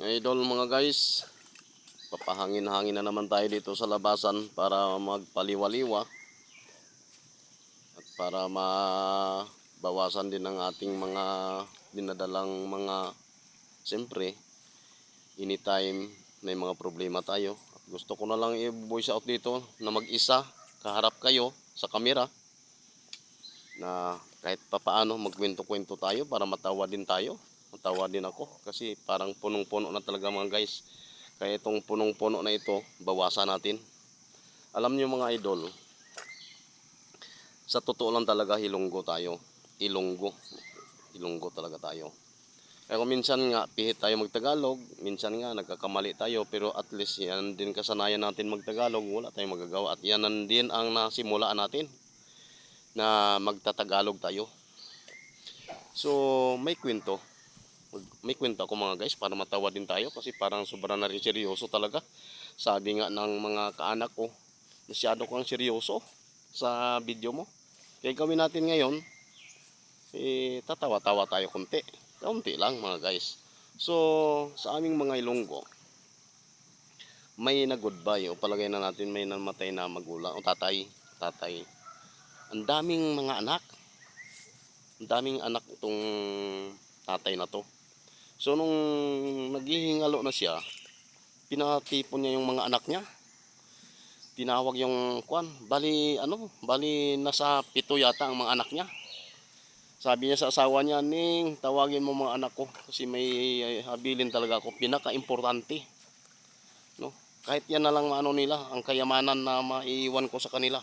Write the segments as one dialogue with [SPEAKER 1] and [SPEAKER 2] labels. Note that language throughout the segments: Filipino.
[SPEAKER 1] Idol mga guys, papahangin-hangin na naman tayo dito sa labasan para magpaliwaliwa at para mabawasan din ang ating mga dinadalang mga siyempre anytime may mga problema tayo. At gusto ko na lang i-voice out dito na mag-isa, kaharap kayo sa kamera na kahit papaano magkwento-kwento tayo para matawa din tayo. Matawa din ako kasi parang punong-puno na talaga mga guys. Kaya itong punong-puno na ito, bawasan natin. Alam niyo mga idol, sa totoo lang talaga hilonggo tayo. Ilonggo. Ilonggo talaga tayo. Kung minsan nga pihit tayo magtagalog, minsan nga nagkakamali tayo, pero at least yan din kasanayan natin magtagalog, wala tayong magagawa. At yan din ang nasimulaan natin na magtatagalog tayo. So, may kwento. May kwento ako mga guys para matawa din tayo kasi parang sobrang na rin seryoso talaga. Sabi nga ng mga kaanak ko, masyado kang seryoso sa video mo. Kaya gawin natin ngayon, eh, tatawa-tawa tayo konti. Kaunti lang mga guys. So, sa aming mga ilonggo, may na goodbye o palagay na natin may namatay na magulang o tatay, tatay. Ang daming mga anak. Ang daming anak itong tatay na to. So nung naghihingalo na siya, pinatipon niya yung mga anak niya. Tinawag yung kwan, bali ano, bali nasa pito yata ang mga anak niya. Sabi niya sa asawa niya, Ning, tawagin mo mga anak ko kasi may habilin talaga ako. Pinaka-importante. No? Kahit yan na lang ano nila, ang kayamanan na maiiwan ko sa kanila.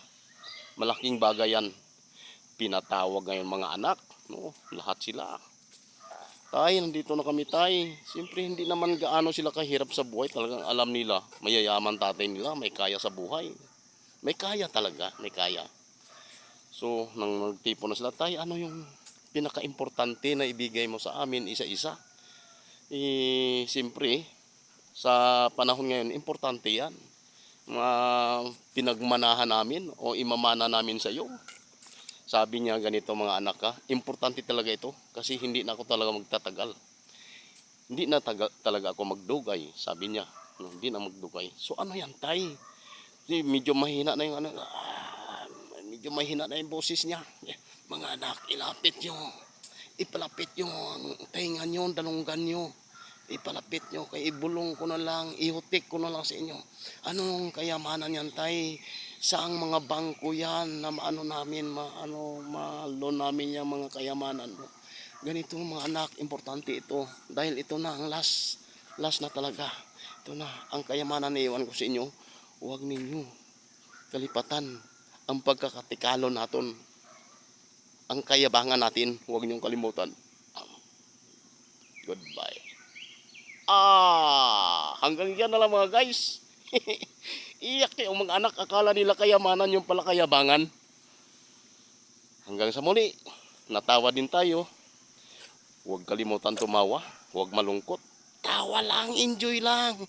[SPEAKER 1] Malaking bagay yan. Pinatawag ngayon mga anak. No? Lahat sila. Tay, nandito na kami tay. Siyempre hindi naman gaano sila kahirap sa buhay. Talagang alam nila, mayayaman tatay nila, may kaya sa buhay. May kaya talaga, may kaya. So, nang nagtipo na sila, tay, ano yung pinaka-importante na ibigay mo sa amin isa-isa? Eh, siyempre, sa panahon ngayon, importante yan. Mga pinagmanahan namin o imamana namin sa iyo. Sabi niya ganito mga anak ka, importante talaga ito kasi hindi na ako talaga magtatagal. Hindi na taga, talaga ako magdugay, sabi niya. No, Hindi na magdugay. So ano yan, tay? Medyo mahina na yung ano, ah, medyo mahina na yung boses niya. Mga anak, ilapit nyo. Ipalapit nyo ang tainga nyo, dalunggan nyo. Ipalapit nyo, kay ibulong ko na lang, ihutik ko na lang sa inyo. Anong kayamanan yan, tay? Saang mga bangko yan na maano namin, maano, ma-loan namin yung mga kayamanan mo. Ganito mga anak, importante ito. Dahil ito na ang last, last na talaga. Ito na, ang kayamanan na iwan ko sa inyo. Huwag ninyo kalipatan ang pagkakatikalo natin. Ang kayabangan natin, huwag niyong kalimutan. Goodbye. Ah, hanggang diyan na lang mga guys. Iyak kayo mga anak, akala nila kayamanan yung pala kayabangan. Hanggang sa muli, natawa din tayo. Huwag kalimutan tumawa, huwag malungkot. Tawa lang, enjoy lang.